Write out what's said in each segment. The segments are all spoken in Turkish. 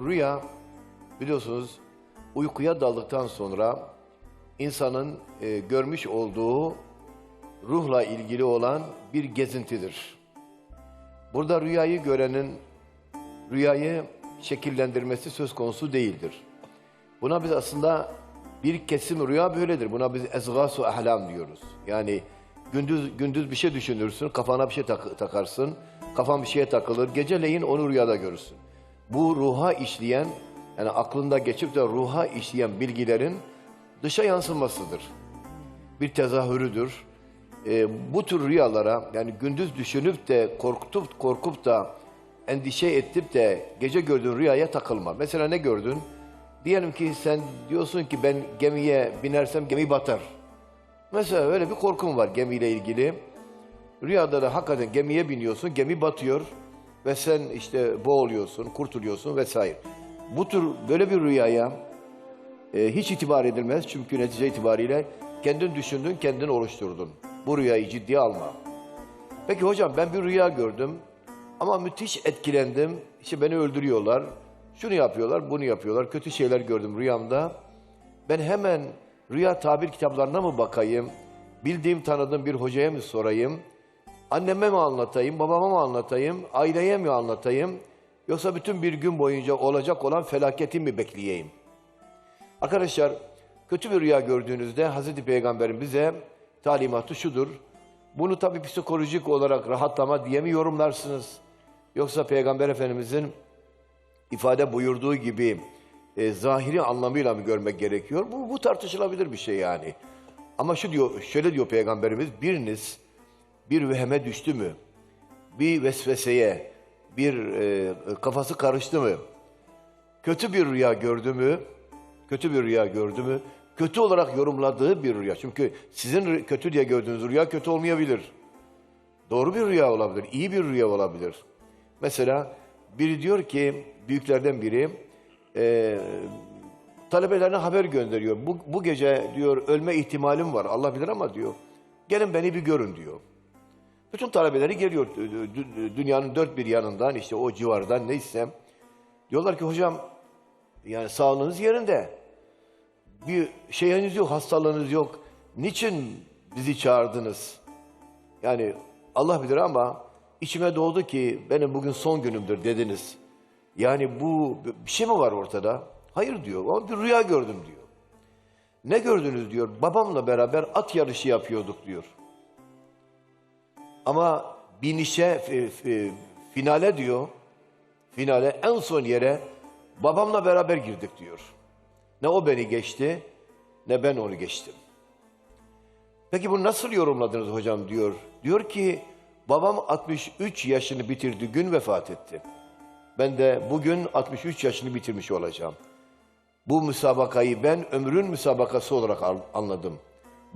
Rüya biliyorsunuz uykuya daldıktan sonra insanın e, görmüş olduğu ruhla ilgili olan bir gezintidir. Burada rüyayı görenin rüyayı şekillendirmesi söz konusu değildir. Buna biz aslında bir kesim rüya böyledir. Buna biz ezgasu ahlam diyoruz. Yani gündüz gündüz bir şey düşünürsün, kafana bir şey tak- takarsın, kafan bir şeye takılır, geceleyin onu rüyada görürsün. Bu ruha işleyen, yani aklında geçip de ruha işleyen bilgilerin dışa yansımasıdır. Bir tezahürüdür. Ee, bu tür rüyalara yani gündüz düşünüp de korkutup korkup da endişe edip de gece gördüğün rüyaya takılma. Mesela ne gördün? Diyelim ki sen diyorsun ki ben gemiye binersem gemi batar. Mesela öyle bir korkum var gemiyle ilgili. Rüyada da hakikaten gemiye biniyorsun, gemi batıyor ve sen işte boğuluyorsun, kurtuluyorsun vesaire. Bu tür böyle bir rüyaya e, hiç itibar edilmez çünkü netice itibariyle kendin düşündün, kendin oluşturdun. Bu rüyayı ciddiye alma. Peki hocam ben bir rüya gördüm ama müthiş etkilendim. İşte beni öldürüyorlar, şunu yapıyorlar, bunu yapıyorlar, kötü şeyler gördüm rüyamda. Ben hemen rüya tabir kitaplarına mı bakayım, bildiğim tanıdığım bir hocaya mı sorayım, anneme mi anlatayım, babama mı anlatayım, aileye mi anlatayım, yoksa bütün bir gün boyunca olacak olan felaketi mi bekleyeyim? Arkadaşlar kötü bir rüya gördüğünüzde Hazreti Peygamber'in bize talimatı şudur. Bunu tabii psikolojik olarak rahatlama diye mi yorumlarsınız? Yoksa Peygamber Efendimizin ifade buyurduğu gibi e, zahiri anlamıyla mı görmek gerekiyor? Bu, bu tartışılabilir bir şey yani. Ama şu diyor, şöyle diyor Peygamberimiz, biriniz bir veheme düştü mü, bir vesveseye, bir e, kafası karıştı mı, kötü bir rüya gördü mü, kötü bir rüya gördü mü, kötü olarak yorumladığı bir rüya. Çünkü sizin kötü diye gördüğünüz rüya kötü olmayabilir. Doğru bir rüya olabilir, iyi bir rüya olabilir. Mesela biri diyor ki, büyüklerden biri, e, talebelerine haber gönderiyor. Bu, bu gece diyor ölme ihtimalim var, Allah bilir ama diyor, gelin beni bir görün diyor. Bütün talebeleri geliyor dü- dü- dünyanın dört bir yanından işte o civardan neyse. Diyorlar ki hocam yani sağlığınız yerinde. Bir şeyiniz yok, hastalığınız yok. Niçin bizi çağırdınız? Yani Allah bilir ama içime doğdu ki benim bugün son günümdür dediniz. Yani bu bir şey mi var ortada? Hayır diyor. Ama bir rüya gördüm diyor. Ne gördünüz diyor. Babamla beraber at yarışı yapıyorduk diyor. Ama binişe, fi- fi- finale diyor, finale en son yere babamla beraber girdik diyor. Ne o beni geçti, ne ben onu geçtim. Peki bunu nasıl yorumladınız hocam diyor. Diyor ki babam 63 yaşını bitirdi gün vefat etti. Ben de bugün 63 yaşını bitirmiş olacağım. Bu müsabakayı ben ömrün müsabakası olarak anladım.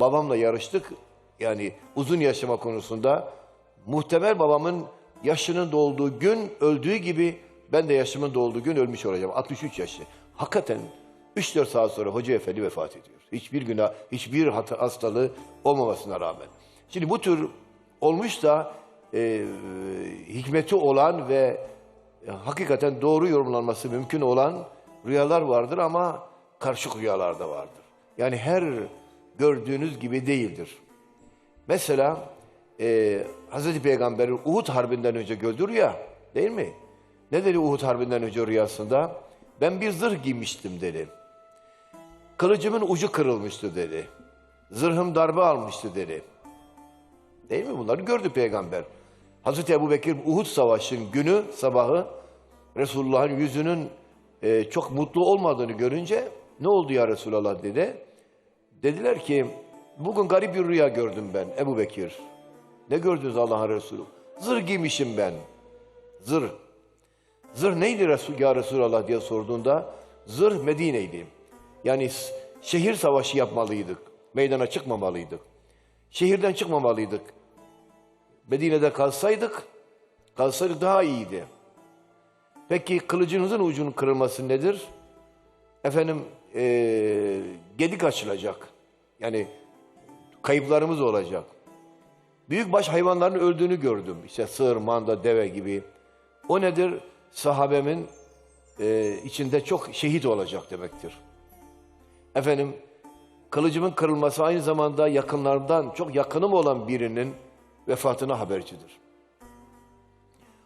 Babamla yarıştık. Yani uzun yaşama konusunda muhtemel babamın yaşının dolduğu gün öldüğü gibi ben de yaşımın dolduğu gün ölmüş olacağım. 63 yaşı. Hakikaten 3-4 saat sonra Hoca Efendi vefat ediyor. Hiçbir günah, hiçbir hata- hastalığı olmamasına rağmen. Şimdi bu tür olmuş da e, hikmeti olan ve e, hakikaten doğru yorumlanması mümkün olan rüyalar vardır ama karışık rüyalar da vardır. Yani her gördüğünüz gibi değildir. Mesela e, Hazreti Peygamber'in Uhud Harbi'nden önce gördüğü rüya değil mi? Ne dedi Uhud Harbi'nden önce rüyasında? Ben bir zırh giymiştim dedi. Kılıcımın ucu kırılmıştı dedi. Zırhım darbe almıştı dedi. Değil mi? Bunları gördü peygamber. Hazreti Ebu Bekir Uhud Savaşı'nın günü sabahı Resulullah'ın yüzünün e, çok mutlu olmadığını görünce ne oldu ya Resulallah dedi. Dediler ki bugün garip bir rüya gördüm ben Ebu Bekir. Ne gördünüz Allah'ın Resulü? Zırh giymişim ben. Zırh. Zırh neydi Resul, ya Resulallah diye sorduğunda zırh Medine'ydi. Yani şehir savaşı yapmalıydık. Meydana çıkmamalıydık. Şehirden çıkmamalıydık. Medine'de kalsaydık, kalsaydık daha iyiydi. Peki kılıcınızın ucunun kırılması nedir? Efendim eee gedik açılacak. Yani kayıplarımız olacak. Büyükbaş hayvanların öldüğünü gördüm. İşte sığır, manda, deve gibi. O nedir? Sahabemin e, içinde çok şehit olacak demektir. Efendim kılıcımın kırılması aynı zamanda yakınlardan çok yakınım olan birinin vefatına habercidir.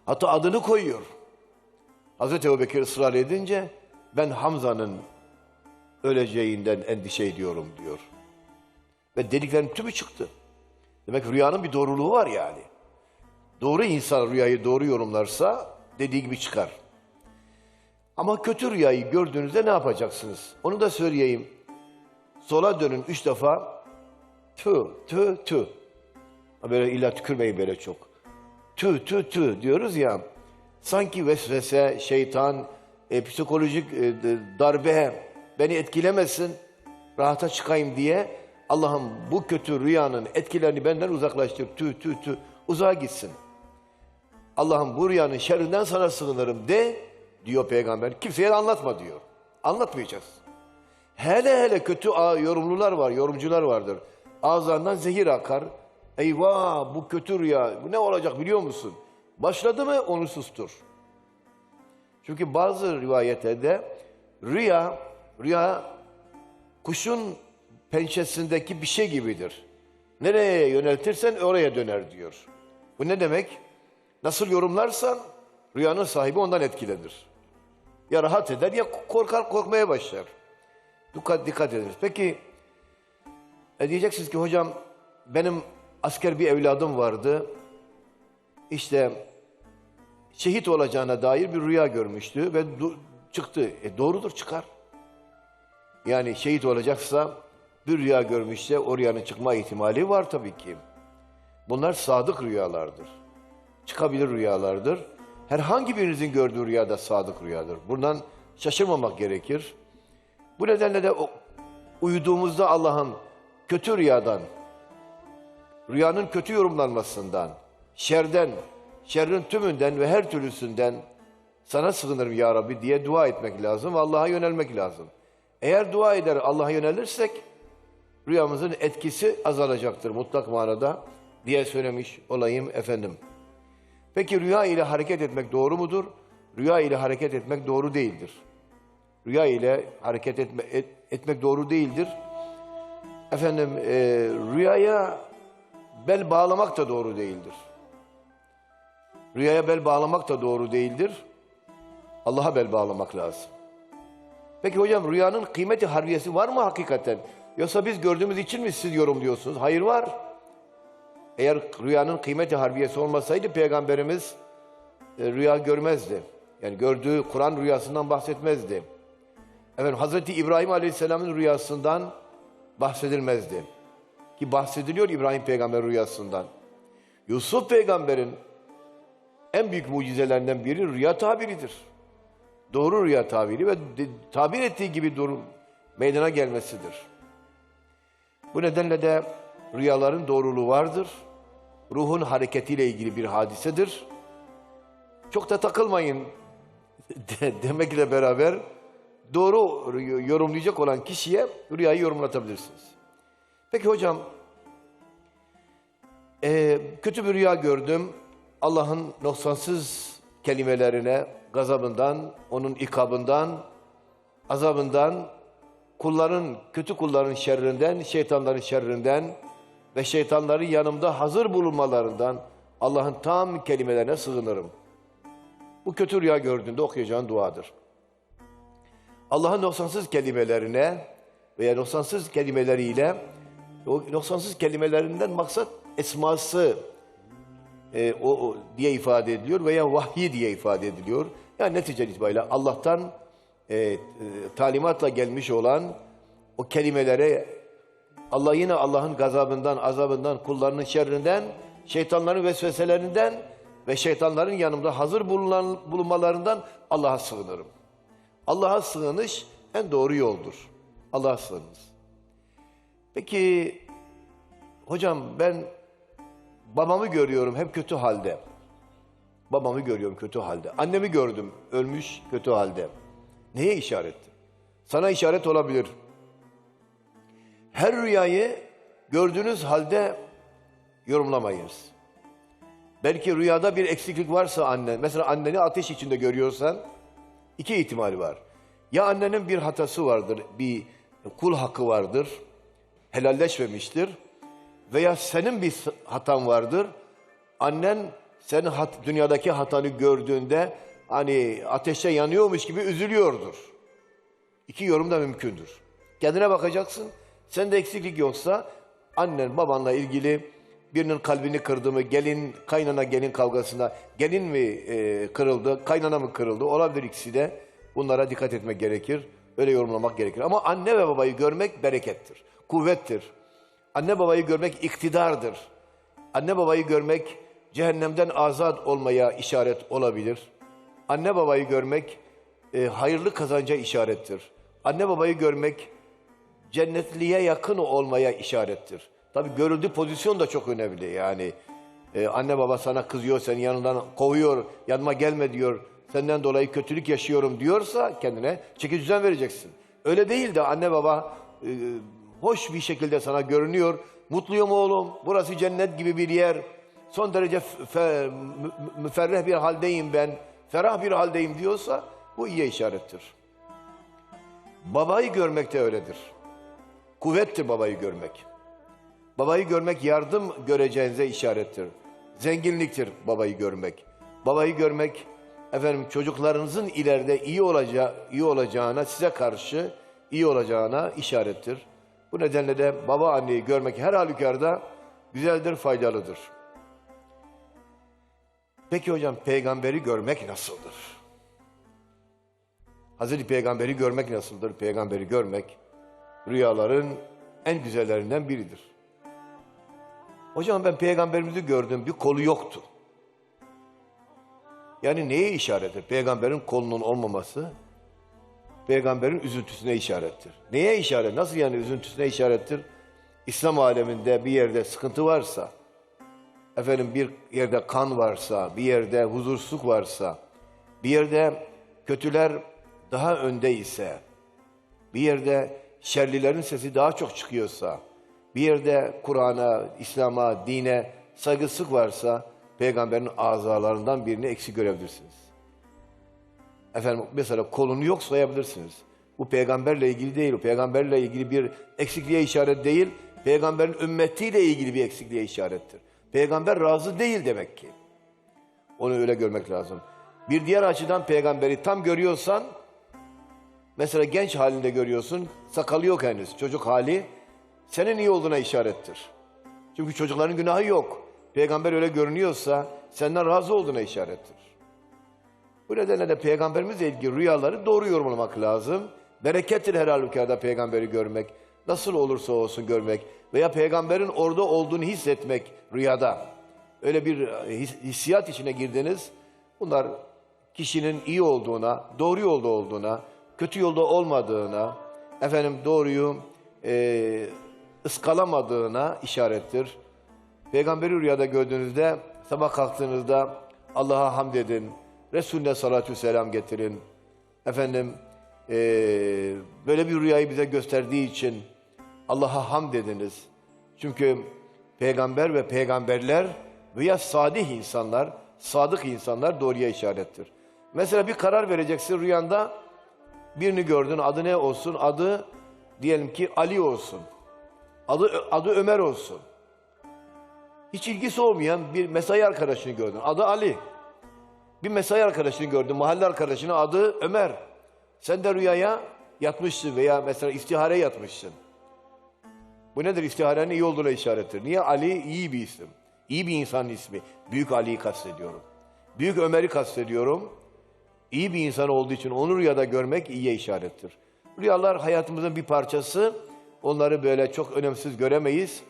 Hatta adını koyuyor. Hazreti Ebubekir ısrar edince ben Hamza'nın öleceğinden endişe ediyorum diyor. Ve dediklerinin tümü çıktı. Demek rüyanın bir doğruluğu var yani. Doğru insan rüyayı doğru yorumlarsa dediği gibi çıkar. Ama kötü rüyayı gördüğünüzde ne yapacaksınız? Onu da söyleyeyim. Sola dönün üç defa. Tü, tü, tü. Böyle illa tükürmeyin böyle çok. Tü, tü, tü diyoruz ya. Sanki vesvese, şeytan, e, psikolojik e, darbe beni etkilemesin, rahata çıkayım diye Allah'ım bu kötü rüyanın etkilerini benden uzaklaştır. Tü, tü, tü. Uzağa gitsin. Allah'ım bu rüyanın şerrinden sana sığınırım de diyor peygamber. Kimseye de anlatma diyor. Anlatmayacağız. Hele hele kötü yorumlular var, yorumcular vardır. Ağızlarından zehir akar. Eyvah bu kötü rüya. Ne olacak biliyor musun? Başladı mı onu sustur. Çünkü bazı rivayetlerde rüya, rüya kuşun pençesindeki bir şey gibidir. Nereye yöneltirsen oraya döner diyor. Bu ne demek? Nasıl yorumlarsan rüyanın sahibi ondan etkilenir. Ya rahat eder ya korkar korkmaya başlar. Dikkat, dikkat ediniz. Peki e diyeceksiniz ki hocam benim asker bir evladım vardı. İşte şehit olacağına dair bir rüya görmüştü ve çıktı. E doğrudur çıkar. Yani şehit olacaksa bir rüya görmüşse o çıkma ihtimali var tabii ki. Bunlar sadık rüyalardır. Çıkabilir rüyalardır. Herhangi birinizin gördüğü rüya da sadık rüyadır. Bundan şaşırmamak gerekir. Bu nedenle de uyuduğumuzda Allah'ın kötü rüyadan, rüyanın kötü yorumlanmasından, şerden, şerrin tümünden ve her türlüsünden sana sığınırım ya Rabbi diye dua etmek lazım. Allah'a yönelmek lazım. Eğer dua eder Allah'a yönelirsek rüyamızın etkisi azalacaktır mutlak manada diye söylemiş olayım efendim. Peki rüya ile hareket etmek doğru mudur? Rüya ile hareket etmek doğru değildir. Rüya ile hareket etme, et- etmek doğru değildir. Efendim e, rüyaya bel bağlamak da doğru değildir. Rüyaya bel bağlamak da doğru değildir. Allah'a bel bağlamak lazım. Peki hocam rüyanın kıymeti harbiyesi var mı hakikaten? Yoksa biz gördüğümüz için mi siz yorumluyorsunuz? Hayır var. Eğer rüyanın kıymeti harbiyesi olmasaydı peygamberimiz e, rüya görmezdi. Yani gördüğü Kur'an rüyasından bahsetmezdi. Efendim Hazreti İbrahim Aleyhisselam'ın rüyasından bahsedilmezdi. Ki bahsediliyor İbrahim peygamber rüyasından. Yusuf peygamberin en büyük mucizelerinden biri rüya tabiridir. Doğru rüya tabiri ve tabir ettiği gibi durum meydana gelmesidir. Bu nedenle de rüyaların doğruluğu vardır. Ruhun hareketiyle ilgili bir hadisedir. Çok da takılmayın de- demekle beraber doğru yorumlayacak olan kişiye rüyayı yorumlatabilirsiniz. Peki hocam, eee, kötü bir rüya gördüm. Allah'ın noksansız kelimelerine, gazabından, onun ikabından, azabından, kulların, kötü kulların şerrinden, şeytanların şerrinden ve şeytanların yanımda hazır bulunmalarından Allah'ın tam kelimelerine sığınırım. Bu kötü rüya gördüğünde okuyacağın duadır. Allah'ın noksansız kelimelerine veya noksansız kelimeleriyle o noksansız kelimelerinden maksat esması e, o, o diye ifade ediliyor veya vahyi diye ifade ediliyor. Yani netice itibariyle Allah'tan e, e, talimatla gelmiş olan o kelimelere Allah yine Allah'ın gazabından, azabından, kullarının şerrinden, şeytanların vesveselerinden ve şeytanların yanımda hazır bulunan, bulunmalarından Allah'a sığınırım. Allah'a sığınış en doğru yoldur. Allah'a sığınırız. Peki hocam ben babamı görüyorum hep kötü halde. Babamı görüyorum kötü halde. Annemi gördüm ölmüş kötü halde. Neye işaret? Sana işaret olabilir. Her rüyayı gördüğünüz halde yorumlamayınız. Belki rüyada bir eksiklik varsa annen, mesela anneni ateş içinde görüyorsan, İki ihtimali var. Ya annenin bir hatası vardır, bir kul hakkı vardır, helalleşmemiştir. Veya senin bir hatan vardır. Annen senin hat, dünyadaki hatanı gördüğünde hani ateşte yanıyormuş gibi üzülüyordur. İki yorum da mümkündür. Kendine bakacaksın. Sende eksiklik yoksa annen babanla ilgili birinin kalbini kırdı mı, gelin, kaynana gelin kavgasında gelin mi e, kırıldı, kaynana mı kırıldı olabilir ikisi de. Bunlara dikkat etmek gerekir. Öyle yorumlamak gerekir. Ama anne ve babayı görmek berekettir, kuvvettir. Anne babayı görmek iktidardır. Anne babayı görmek cehennemden azat olmaya işaret olabilir. Anne babayı görmek e, hayırlı kazanca işarettir. Anne babayı görmek cennetliğe yakın olmaya işarettir. Tabii görüldüğü pozisyon da çok önemli. Yani e, anne baba sana kızıyor, senin yanından kovuyor, yanıma gelme diyor, senden dolayı kötülük yaşıyorum diyorsa kendine çeki düzen vereceksin. Öyle değil de anne baba e, hoş bir şekilde sana görünüyor. Mutluyum oğlum, burası cennet gibi bir yer. Son derece fe- fe- mü- müferreh bir haldeyim ben, ferah bir haldeyim diyorsa bu iyi işarettir. Babayı görmek de öyledir. Kuvvettir babayı görmek. Babayı görmek yardım göreceğinize işarettir. Zenginliktir babayı görmek. Babayı görmek efendim çocuklarınızın ileride iyi olacağı iyi olacağına size karşı iyi olacağına işarettir. Bu nedenle de baba anneyi görmek her halükarda güzeldir, faydalıdır. Peki hocam peygamberi görmek nasıldır? Hazreti Peygamberi görmek nasıldır? Peygamberi görmek rüyaların en güzellerinden biridir. Hocam ben peygamberimizi gördüm bir kolu yoktu. Yani neye işarettir? Peygamberin kolunun olmaması peygamberin üzüntüsüne işarettir. Neye işaret? Nasıl yani üzüntüsüne işarettir? İslam aleminde bir yerde sıkıntı varsa, efendim bir yerde kan varsa, bir yerde huzursuzluk varsa, bir yerde kötüler daha önde ise, bir yerde şerlilerin sesi daha çok çıkıyorsa, bir yerde Kur'an'a, İslam'a, dine saygısızlık varsa peygamberin azalarından birini eksik görebilirsiniz. Efendim mesela kolunu yok sayabilirsiniz. Bu peygamberle ilgili değil, o peygamberle ilgili bir eksikliğe işaret değil, peygamberin ümmetiyle ilgili bir eksikliğe işarettir. Peygamber razı değil demek ki. Onu öyle görmek lazım. Bir diğer açıdan peygamberi tam görüyorsan, mesela genç halinde görüyorsun, sakalı yok henüz, çocuk hali, senin iyi olduğuna işarettir. Çünkü çocukların günahı yok. Peygamber öyle görünüyorsa, senden razı olduğuna işarettir. Bu nedenle de peygamberimizle ilgili rüyaları doğru yorumlamak lazım. Berekettir her halükarda peygamberi görmek. Nasıl olursa olsun görmek veya peygamberin orada olduğunu hissetmek rüyada. Öyle bir e, his- hissiyat içine girdiniz. Bunlar kişinin iyi olduğuna, doğru yolda olduğuna, kötü yolda olmadığına, efendim doğruyu e, ıskalamadığına işarettir. Peygamberi rüyada gördüğünüzde sabah kalktığınızda Allah'a hamd edin. Resulüne salatü selam getirin. Efendim eee, böyle bir rüyayı bize gösterdiği için Allah'a hamd ediniz. Çünkü peygamber ve peygamberler veya sadih insanlar, sadık insanlar doğruya işarettir. Mesela bir karar vereceksin rüyanda birini gördün adı ne olsun? Adı diyelim ki Ali olsun. Adı, adı Ömer olsun hiç ilgisi olmayan bir mesai arkadaşını gördün. Adı Ali. Bir mesai arkadaşını gördün. Mahalle arkadaşının adı Ömer. Sen de rüyaya yatmışsın veya mesela istihare yatmışsın. Bu nedir? İstiharenin iyi olduğuna işarettir. Niye? Ali iyi bir isim. İyi bir insanın ismi. Büyük Ali'yi kastediyorum. Büyük Ömer'i kastediyorum. İyi bir insan olduğu için onu rüyada görmek iyiye işarettir. Rüyalar hayatımızın bir parçası. Onları böyle çok önemsiz göremeyiz.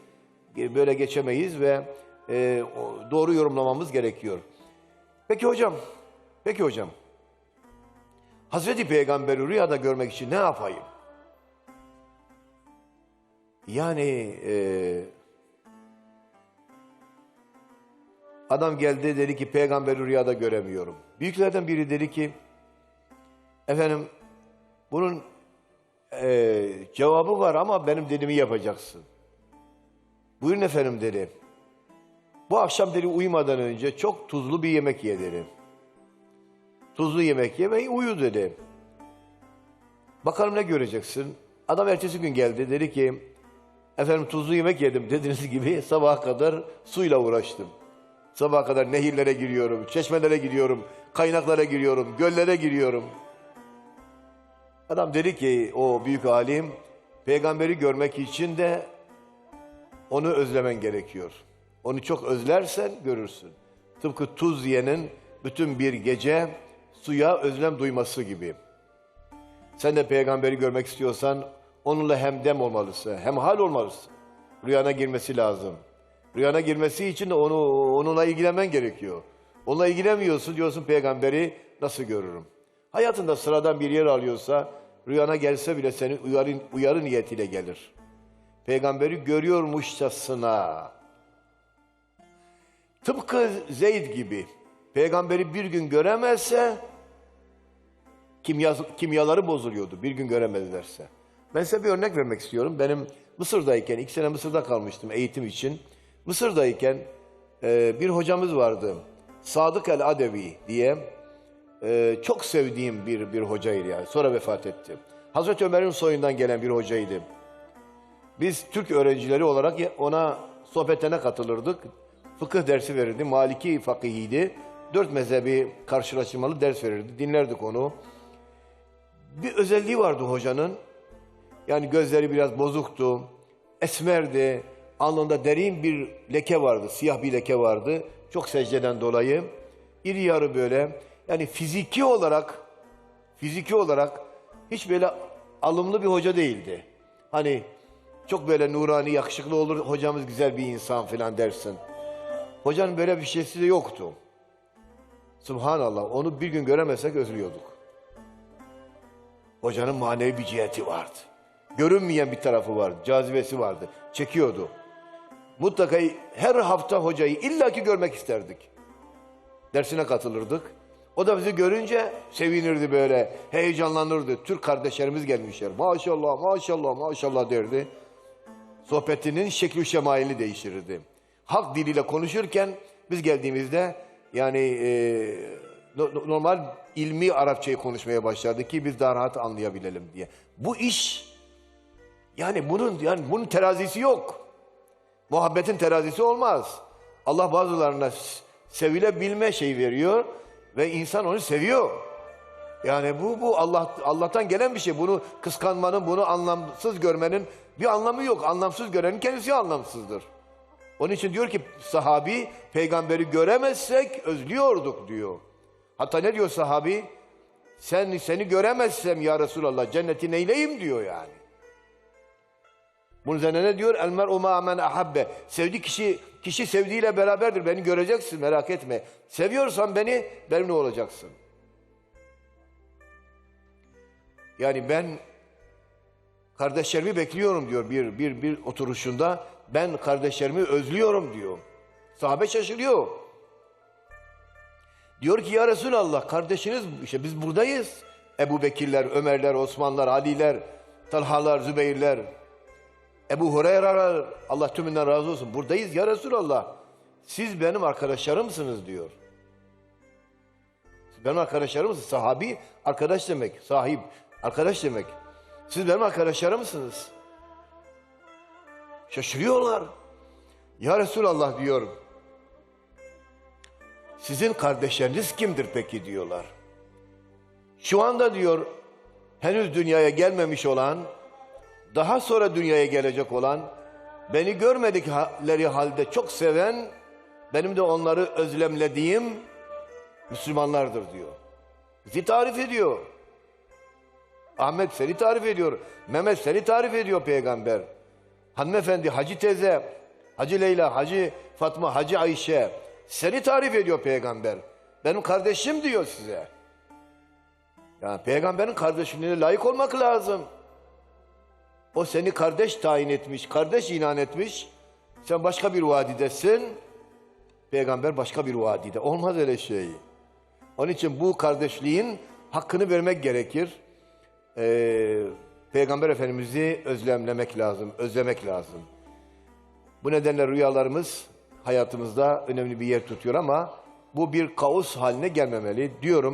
Böyle geçemeyiz ve e, doğru yorumlamamız gerekiyor. Peki hocam, peki hocam. Hazreti Peygamber'i rüyada görmek için ne yapayım? Yani e, adam geldi dedi ki peygamberi rüyada göremiyorum. Büyüklerden biri dedi ki efendim bunun e, cevabı var ama benim dediğimi yapacaksın. Buyurun efendim dedi. Bu akşam dedi uyumadan önce çok tuzlu bir yemek ye dedi. Tuzlu yemek ye ve uyu dedi. Bakalım ne göreceksin? Adam ertesi gün geldi dedi ki efendim tuzlu yemek yedim dediğiniz gibi sabaha kadar suyla uğraştım. Sabaha kadar nehirlere giriyorum, çeşmelere giriyorum, kaynaklara giriyorum, göllere giriyorum. Adam dedi ki o büyük alim peygamberi görmek için de onu özlemen gerekiyor. Onu çok özlersen görürsün. Tıpkı tuz yiyenin bütün bir gece suya özlem duyması gibi. Sen de peygamberi görmek istiyorsan onunla hem dem olmalısın, hem hal olmalısın. Rüyana girmesi lazım. Rüyana girmesi için de onu onunla ilgilenmen gerekiyor. Onunla ilgilenmiyorsun diyorsun peygamberi nasıl görürüm? Hayatında sıradan bir yer alıyorsa rüyana gelse bile senin uyarı, uyarı niyetiyle gelir. Peygamberi görüyormuşçasına. Tıpkı Zeyd gibi. Peygamberi bir gün göremezse kimya, kimyaları bozuluyordu bir gün göremezlerse. Ben size bir örnek vermek istiyorum. Benim Mısır'dayken, iki sene Mısır'da kalmıştım eğitim için. Mısır'dayken e, bir hocamız vardı. Sadık el Adevi diye. E, çok sevdiğim bir, bir hocaydı yani. Sonra vefat etti. Hazreti Ömer'in soyundan gelen bir hocaydı. Biz Türk öğrencileri olarak ona sohbetlerine katılırdık. Fıkıh dersi verirdi. Maliki fakihiydi. Dört mezhebi karşılaştırmalı ders verirdi. Dinlerdik onu. Bir özelliği vardı hocanın. Yani gözleri biraz bozuktu. Esmerdi. Alnında derin bir leke vardı. Siyah bir leke vardı. Çok secdeden dolayı. İri yarı böyle. Yani fiziki olarak fiziki olarak hiç böyle alımlı bir hoca değildi. Hani çok böyle nurani, yakışıklı olur, hocamız güzel bir insan falan dersin. Hocanın böyle bir şeysi de yoktu. Subhanallah, onu bir gün göremezsek özlüyorduk. Hocanın manevi bir ciheti vardı. Görünmeyen bir tarafı vardı, cazibesi vardı. Çekiyordu. Mutlaka her hafta hocayı illaki görmek isterdik. Dersine katılırdık. O da bizi görünce sevinirdi böyle, heyecanlanırdı. Türk kardeşlerimiz gelmişler. Maşallah, maşallah, maşallah derdi. Sohbetinin şekli şemaili değiştirirdi. Halk diliyle konuşurken biz geldiğimizde yani e, no- no- normal ilmi Arapçayı konuşmaya başlardı ki biz daha rahat anlayabilelim diye. Bu iş yani bunun yani bunun terazisi yok. Muhabbetin terazisi olmaz. Allah bazılarına sevilebilme şey veriyor ve insan onu seviyor. Yani bu bu Allah Allah'tan gelen bir şey. Bunu kıskanmanın, bunu anlamsız görmenin bir anlamı yok. Anlamsız görenin kendisi anlamsızdır. Onun için diyor ki sahabi peygamberi göremezsek özlüyorduk diyor. Hatta ne diyor sahabi? Sen seni göremezsem ya Resulallah cenneti neyleyim diyor yani. Bunun üzerine ne diyor? El mer'u ma men ahabbe. Sevdiği kişi, kişi sevdiğiyle beraberdir. Beni göreceksin merak etme. Seviyorsan beni, benimle olacaksın. Yani ben kardeşlerimi bekliyorum diyor bir, bir, bir oturuşunda. Ben kardeşlerimi özlüyorum diyor. Sahabe şaşırıyor. Diyor ki ya Resulallah kardeşiniz işte biz buradayız. Ebu Bekirler, Ömerler, Osmanlar, Aliler, Talhalar, Zübeyirler, Ebu Hureyre'ler Allah tümünden razı olsun. Buradayız ya Resulallah. Siz benim arkadaşlarımsınız diyor. Siz benim arkadaşlarımsınız. Sahabi arkadaş demek. Sahip arkadaş demek. Siz benim arkadaşlarımsınız. Şaşırıyorlar. Ya Resulallah diyor. Sizin kardeşleriniz kimdir peki diyorlar. Şu anda diyor henüz dünyaya gelmemiş olan, daha sonra dünyaya gelecek olan, beni görmedikleri halde çok seven, benim de onları özlemlediğim Müslümanlardır diyor. Bizi tarif ediyor. Ahmet seni tarif ediyor. Mehmet seni tarif ediyor peygamber. Hanımefendi, Hacı teyze, Hacı Leyla, Hacı Fatma, Hacı Ayşe seni tarif ediyor peygamber. Benim kardeşim diyor size. Yani peygamberin kardeşliğine layık olmak lazım. O seni kardeş tayin etmiş, kardeş ilan etmiş. Sen başka bir vadidesin. Peygamber başka bir vadide. Olmaz öyle şey. Onun için bu kardeşliğin hakkını vermek gerekir. Ee, Peygamber Efendimiz'i özlemlemek lazım, özlemek lazım. Bu nedenle rüyalarımız hayatımızda önemli bir yer tutuyor ama bu bir kaos haline gelmemeli diyorum.